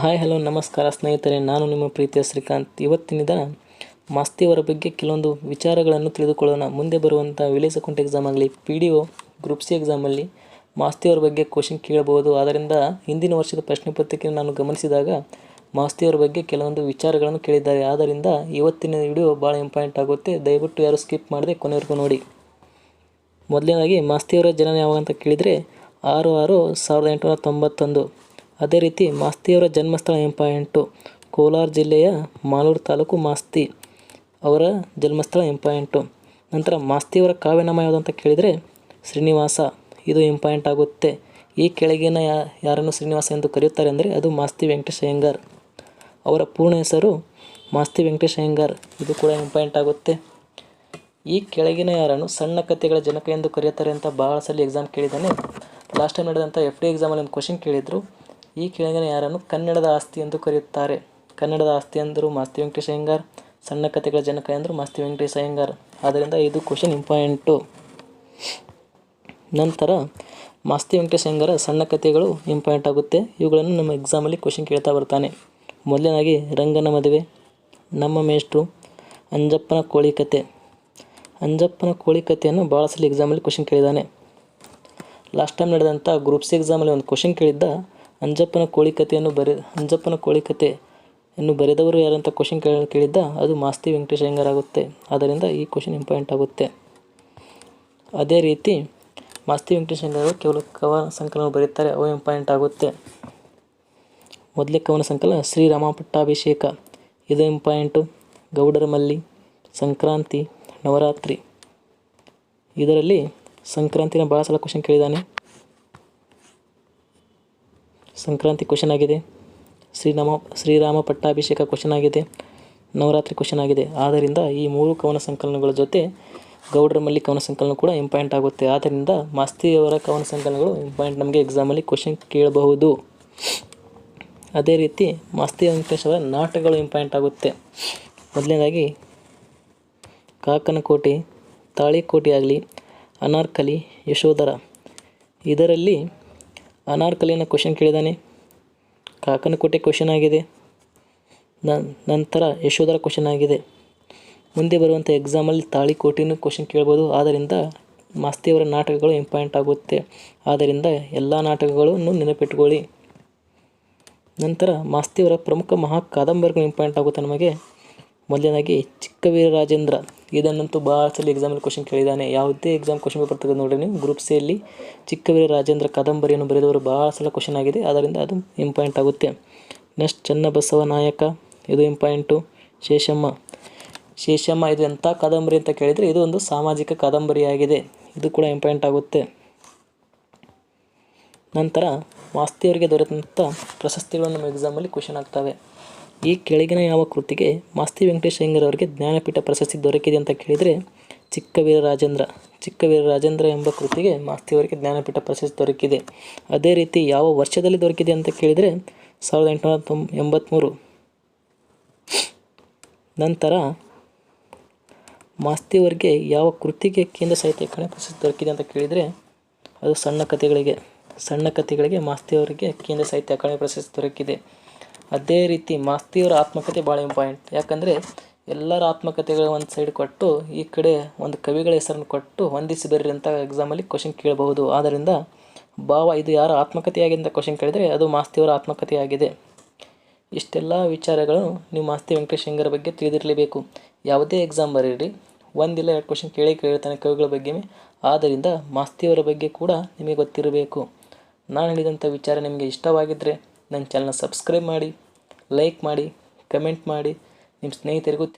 Hi hello ನಮಸ್ಕಾರ ಸ್ನೇಹಿತರೆ. ನಾನು ನಿಮ್ಮ ಪ್ರೀತಿಯ ಶ್ರೀಕಾಂತ್. ಇವತ್ತಿನ ದಿನ ಮಾಸ್ತಿಯವರ ಬಗ್ಗೆ ಕೆಲವೊಂದು ವಿಚಾರಗಳನ್ನು ತಿಳಿದುಕೊಳ್ಳೋಣ. ಮುಂದೆ ಬರುವಂಥ ವಿಲೇಜ್ ಅಕೌಂಟ್ ಎಕ್ಸಾಮ್ ಆಗಲಿ P D O group C ಎಕ್ಸಾಮಲ್ಲಿ ಮಾಸ್ತಿಯವರ ಬಗ್ಗೆ ಕ್ವಶನ್ ಕೇಳಬಹುದು. ಆದ್ದರಿಂದ ಹಿಂದಿನ ವರ್ಷದ ಪ್ರಶ್ನೆ ಪತ್ರಿಕೆಯನ್ನು ನಾನು ಗಮನಿಸಿದಾಗ ಮಾಸ್ತಿಯವರ ಬಗ್ಗೆ ಕೆಲವೊಂದು ವಿಚಾರಗಳನ್ನು ಕೇಳಿದ್ದಾರೆ. ಆದ್ದರಿಂದ ಇವತ್ತಿನ ವಿಡಿಯೋ ಭಾಳ ಇಂಪಾರ್ಟೆಂಟ್ ಆಗುತ್ತೆ. ದಯವಿಟ್ಟು ಯಾರು ಸ್ಕಿಪ್ ಮಾಡದೆ ಕೊನೆವರೆಗೂ ನೋಡಿ. ಮೊದಲನೇದಾಗಿ, ಮಾಸ್ತಿಯವರ ಜನನ ಯಾವಾಗ ಅಂತ ಕೇಳಿದರೆ ಆರು ಆರು ಸಾವಿರದ ಎಂಟುನೂರ ತೊಂಬತ್ತೊಂದು. ಅದೇ ರೀತಿ ಮಾಸ್ತಿಯವರ ಜನ್ಮಸ್ಥಳ ಇಂಪಾರ್ಟೆಂಟು ಕೋಲಾರ ಜಿಲ್ಲೆಯ ಮಾಲೂರು ತಾಲೂಕು ಮಾಸ್ತಿ ಅವರ ಜನ್ಮಸ್ಥಳ ಇಂಪಾಯಿಂಟು ನಂತರ ಮಾಸ್ತಿಯವರ ಕಾವ್ಯನಾಮ ಯಾವುದು ಅಂತ ಕೇಳಿದರೆ ಶ್ರೀನಿವಾಸ, ಇದು ಇಂಪಾಯಿಂಟ್ ಆಗುತ್ತೆ. ಈ ಕೆಳಗಿನ ಯಾ, ಯಾರನ್ನು ಶ್ರೀನಿವಾಸ ಎಂದು ಕರೆಯುತ್ತಾರೆ ಅಂದರೆ ಅದು ಮಾಸ್ತಿ ವೆಂಕಟೇಶ್ ಅಯ್ಯಂಗಾರ್ ಅವರ ಪೂರ್ಣ ಹೆಸರು ಮಾಸ್ತಿ ವೆಂಕಟೇಶ್ ಅಯ್ಯಂಗಾರ್ ಇದು ಕೂಡ ಇಂಪಾಯಿಂಟ್ ಆಗುತ್ತೆ. ಈ ಕೆಳಗಿನ ಯಾರನ್ನು ಸಣ್ಣ ಕಥೆಗಳ ಜನಕ ಎಂದು ಕರೆಯುತ್ತಾರೆ ಅಂತ ಭಾಳ ಸಲ ಎಕ್ಸಾಮ್ ಕೇಳಿದ್ದಾನೆ ಲಾಸ್ಟ್ ಟೈಮ್ ನಡೆದಂಥ ಎಫ್ ಡಿ ಎಕ್ಸಾಮಲ್ಲಿ ಒಂದು ಕ್ವಶನ್ ಕೇಳಿದರು. ಈ ಕೆಳಗಿನ ಯಾರನ್ನು ಕನ್ನಡದ ಆಸ್ತಿ ಎಂದು ಕರೆಯುತ್ತಾರೆ. ಕನ್ನಡದ ಆಸ್ತಿ ಅಂದರು ಮಾಸ್ತಿ ವೆಂಕಟೇಶ ಅಯ್ಯಂಗಾರ್ ಸಣ್ಣ ಕಥೆಗಳ ಜನಕ ಎಂದರು ಮಾಸ್ತಿ ವೆಂಕಟೇಶ ಅಯ್ಯಂಗಾರ್ ಆದ್ದರಿಂದ ಇದು ಕ್ವಶನ್ ಇಂಪಾರ್ಟೆಂಟು ನಂತರ ಮಾಸ್ತಿ ವೆಂಕಟೇಶ ಅಯ್ಯಂಗಾರ ಸಣ್ಣ ಕಥೆಗಳು ಇಂಪಾರ್ಟೆಂಟ್ ಆಗುತ್ತೆ. ಇವುಗಳನ್ನು ನಮ್ಮ ಎಕ್ಸಾಮಲ್ಲಿ ಕ್ವಶನ್ ಕೇಳ್ತಾ ಬರ್ತಾನೆ. ಮೊದಲನೇದಾಗಿ ರಂಗನ ಮದುವೆ, ನಮ್ಮ ಮೇಷ್ಟ್ರು, ಅಂಜಪ್ಪನ ಕೋಳಿ ಕತೆ. ಅಂಜಪ್ಪನ ಕೋಳಿ ಕಥೆಯನ್ನು ಭಾಳ ಸಲ ಎಕ್ಸಾಮಲ್ಲಿ ಕ್ವಶನ್ ಕೇಳಿದ್ದಾನೆ ಲಾಸ್ಟ್ ಟೈಮ್ ನಡೆದಂಥ ಗ್ರೂಪ್ ಸಿ ಎಕ್ಸಾಮಲ್ಲಿ ಒಂದು ಕ್ವಶನ್ ಕೇಳಿದ್ದ ಅಂಜಪ್ಪನ ಕೋಳಿ ಕಥೆಯನ್ನು ಬರೆ, ಅಂಜಪ್ಪನ ಕೋಳಿ ಕಥೆಯನ್ನು ಬರೆದವರು ಯಾರಂತ ಕ್ವಶನ್ ಕೇಳಿ, ಕೇಳಿದ್ದ ಅದು ಮಾಸ್ತಿ ವೆಂಕಟೇಶ್ ಅಯ್ಯಂಗಾರ್ ಆಗುತ್ತೆ. ಆದ್ದರಿಂದ ಈ ಕ್ವಶನ್ ಇಂಪಾರ್ಟೆಂಟ್ ಆಗುತ್ತೆ. ಅದೇ ರೀತಿ ಮಾಸ್ತಿ ವೆಂಕಟೇಶ್ ಅಯ್ಯಂಗಾರ್ ಕೇವಲ ಕವನ ಸಂಕಲನ ಬರೀತಾರೆ ಅವು ಇಂಪಾರ್ಟೆಂಟ್ ಆಗುತ್ತೆ. ಮೊದಲೇ ಕವನ ಸಂಕಲನ ಶ್ರೀರಾಮ ಪಟ್ಟಾಭಿಷೇಕ ಇದು ಇಂಪಾರ್ಟೆಂಟು ಗೌಡರ ಮಲ್ಲಿ, ಸಂಕ್ರಾಂತಿ, ನವರಾತ್ರಿ. ಇದರಲ್ಲಿ ಸಂಕ್ರಾಂತಿನ ಭಾಳ ಸಲ ಕ್ವಶನ್ ಕೇಳಿದ್ದಾನೆ. ಸಂಕ್ರಾಂತಿ ಕ್ವಶನ್ ಆಗಿದೆ. ಶ್ರೀರಾಮ ಶ್ರೀರಾಮ ಪಟ್ಟಾಭಿಷೇಕ ಕ್ವಶನ್ ಆಗಿದೆ. ನವರಾತ್ರಿ ಕ್ವಶನ್ ಆಗಿದೆ. ಆದ್ದರಿಂದ ಈ ಮೂರು ಕವನ ಸಂಕಲನಗಳ ಜೊತೆ ಗೌಡರ ಮಲ್ಲಿ ಕವನ ಸಂಕಲನ ಕೂಡ ಇಂಪಾಯಿಂಟ್ ಆಗುತ್ತೆ. ಆದ್ದರಿಂದ ಮಾಸ್ತಿಯವರ ಕವನ ಸಂಕಲನಗಳು ಇಂಪಾಯಿಂಟ್ ನಮಗೆ ಎಕ್ಸಾಮಲ್ಲಿ ಕ್ವಶನ್ ಕೇಳಬಹುದು. ಅದೇ ರೀತಿ ಮಾಸ್ತಿ ವೆಂಕಟೇಶ್ ನಾಟಕಗಳು ಇಂಪಾಯಿಂಟ್ ಆಗುತ್ತೆ. ಮೊದಲನೇದಾಗಿ ಕಾಕನಕೋಟೆ, ತಾಳಿಕೋಟೆ ಆಗಲಿ, ಅನಾರ್ಕಲಿ, ಯಶೋಧರ. ಇದರಲ್ಲಿ ಅನಾರ್ಕಲಿಯನ್ನು ಕ್ವಶನ್ ಕೇಳಿದ್ದಾನೆ ಕಾಕನಕೋಟೆ ಕ್ವಶನ್ ಆಗಿದೆ. ನಂತರ ಯಶೋಧರ ಕ್ವಶನ್ ಆಗಿದೆ. ಮುಂದೆ ಬರುವಂಥ ಎಕ್ಸಾಮಲ್ಲಿ ತಾಳಿಕೋಟಿನೂ ಕ್ವಶನ್ ಕೇಳ್ಬೋದು. ಆದ್ದರಿಂದ ಮಾಸ್ತಿಯವರ ನಾಟಕಗಳು ಇಂಪಾರ್ಟೆಂಟ್ ಆಗುತ್ತೆ. ಆದ್ದರಿಂದ ಎಲ್ಲ ನಾಟಕಗಳನ್ನು ನೆನಪಿಟ್ಕೊಳ್ಳಿ. ನಂತರ ಮಾಸ್ತಿಯವರ ಪ್ರಮುಖ ಮಹಾ ಕಾದಂಬರಿಗಳು ಇಂಪಾರ್ಟೆಂಟ್ ಆಗುತ್ತೆ ನಮಗೆ. ಮೊದಲನೇದಾಗಿ ಚಿಕ್ಕವೀರ ರಾಜೇಂದ್ರ. ಇದನ್ನಂತೂ ಭಾಳ ಸಲ ಎಕ್ಸಾಮಲ್ಲಿ ಕ್ವಶನ್ ಕೇಳಿದ್ದಾನೆ. ಯಾವುದೇ ಎಕ್ಸಾಮ್ ಕ್ವಶನ್ ಪೇಪರ್ ತೆಗೆದು ನೋಡಿ ನೀವು. ಗ್ರೂಪ್ ಸಿಯಲ್ಲಿ ಚಿಕ್ಕವೀರ ರಾಜೇಂದ್ರ ಕಾದಂಬರಿಯನ್ನು ಬರೆದವರು ಭಾಳ ಸಲ ಕ್ವಶನ್ ಆಗಿದೆ. ಅದರಿಂದ ಅದು ಇಂಪಾರ್ಟೆಂಟ್ ಆಗುತ್ತೆ. ನೆಕ್ಸ್ಟ್ ಚನ್ನಬಸವ ನಾಯಕ, ಇದು ಇಂಪಾಯಿಂಟು ಶೇಷಮ್ಮ. ಶೇಷಮ್ಮ, ಇದು ಎಂಥ ಕಾದಂಬರಿ ಅಂತ ಕೇಳಿದರೆ ಇದು ಒಂದು ಸಾಮಾಜಿಕ ಕಾದಂಬರಿಯಾಗಿದೆ. ಇದು ಕೂಡ ಇಂಪಾರ್ಟೆಂಟ್ ಆಗುತ್ತೆ. ನಂತರ ವಾಸ್ತಿಯವರಿಗೆ ದೊರೆತಂಥ ಪ್ರಶಸ್ತಿಗಳು ನಮ್ಮ ಎಕ್ಸಾಮಲ್ಲಿ ಕ್ವಶನ್ ಆಗ್ತವೆ. ಈ ಕೆಳಗಿನ ಯಾವ ಕೃತಿಗೆ ಮಾಸ್ತಿ ವೆಂಕಟೇಶ್ ಅವರಿಗೆ ಜ್ಞಾನಪೀಠ ಪ್ರಶಸ್ತಿ ದೊರಕಿದೆ ಅಂತ ಕೇಳಿದರೆ ಚಿಕ್ಕವೀರ ರಾಜೇಂದ್ರ ಚಿಕ್ಕವೀರ ರಾಜೇಂದ್ರ ಎಂಬ ಕೃತಿಗೆ ಮಾಸ್ತಿಯವರಿಗೆ ಜ್ಞಾನಪೀಠ ಪ್ರಶಸ್ತಿ ದೊರಕಿದೆ. ಅದೇ ರೀತಿ ಯಾವ ವರ್ಷದಲ್ಲಿ ದೊರಕಿದೆ ಅಂತ ಕೇಳಿದರೆ ಸಾವಿರದ ಎಂಟುನೂರ ತೊಂಬ ಎಂಬತ್ತ್ಮೂರು ನಂತರ ಮಾಸ್ತಿಯವರಿಗೆ ಯಾವ ಕೃತಿಗೆ ಕೇಂದ್ರ ಸಾಹಿತ್ಯ ಅಕಾಡೆಮಿ ಪ್ರಶಸ್ತಿ ದೊರಕಿದೆ ಅಂತ ಕೇಳಿದರೆ ಅದು ಸಣ್ಣ ಕಥೆಗಳಿಗೆ ಸಣ್ಣ ಕಥೆಗಳಿಗೆ ಮಾಸ್ತಿಯವರಿಗೆ ಕೇಂದ್ರ ಸಾಹಿತ್ಯ ಅಕಾಡೆಮಿ ಪ್ರಶಸ್ತಿ ದೊರಕಿದೆ. ಅದೇ ರೀತಿ ಮಾಸ್ತಿಯವರ ಆತ್ಮಕತೆ ಭಾಳ ಇಂಪಾರ್ಟೆಂಟ್ ಯಾಕಂದರೆ ಎಲ್ಲರ ಆತ್ಮಕತೆಗಳು ಒಂದು ಸೈಡ್ ಕೊಟ್ಟು ಈ ಕಡೆ ಒಂದು ಕವಿಗಳ ಹೆಸರನ್ನು ಕೊಟ್ಟು ಹೊಂದಿಸಿದರಿ ಅಂತ ಎಕ್ಸಾಮಲ್ಲಿ ಕ್ವಶನ್ ಕೇಳಬಹುದು. ಆದ್ದರಿಂದ ಭಾವ ಇದು ಯಾರ ಆತ್ಮಕಥೆಯಾಗಿದೆ ಅಂತ ಕ್ವಶನ್ ಕೇಳಿದರೆ ಅದು ಮಾಸ್ತಿಯವರ ಆತ್ಮಕಥೆಯಾಗಿದೆ ಇಷ್ಟೆಲ್ಲ ವಿಚಾರಗಳು ನೀವು ಮಾಸ್ತಿ ವೆಂಕಟೇಶ್ ಹೆಂಗರ ಬಗ್ಗೆ ತಿಳಿದಿರಲೇಬೇಕು. ಯಾವುದೇ ಎಕ್ಸಾಮ್ ಬರೀರಿ. ಒಂದಿಲ್ಲ ಎರಡು ಕ್ವಶನ್ ಕೇಳಿ ಕೇಳಿರ್ತಾನೆ ಕವಿಗಳ ಬಗ್ಗೆ ಆದ್ದರಿಂದ ಮಾಸ್ತಿಯವರ ಬಗ್ಗೆ ಕೂಡ ನಿಮಗೆ ಗೊತ್ತಿರಬೇಕು. ನಾನು ಹೇಳಿದಂಥ ವಿಚಾರ ನಿಮಗೆ ಇಷ್ಟವಾಗಿದ್ದರೆ ನನ್ನ ಚಾನಲ್ನ ಸಬ್ಸ್ಕ್ರೈಬ್ ಮಾಡಿ ಲೈಕ್ ಮಾಡಿ ಕಮೆಂಟ್ ಮಾಡಿ. ನಿಮ್ಮ ಸ್ನೇಹಿತರಿಗೂ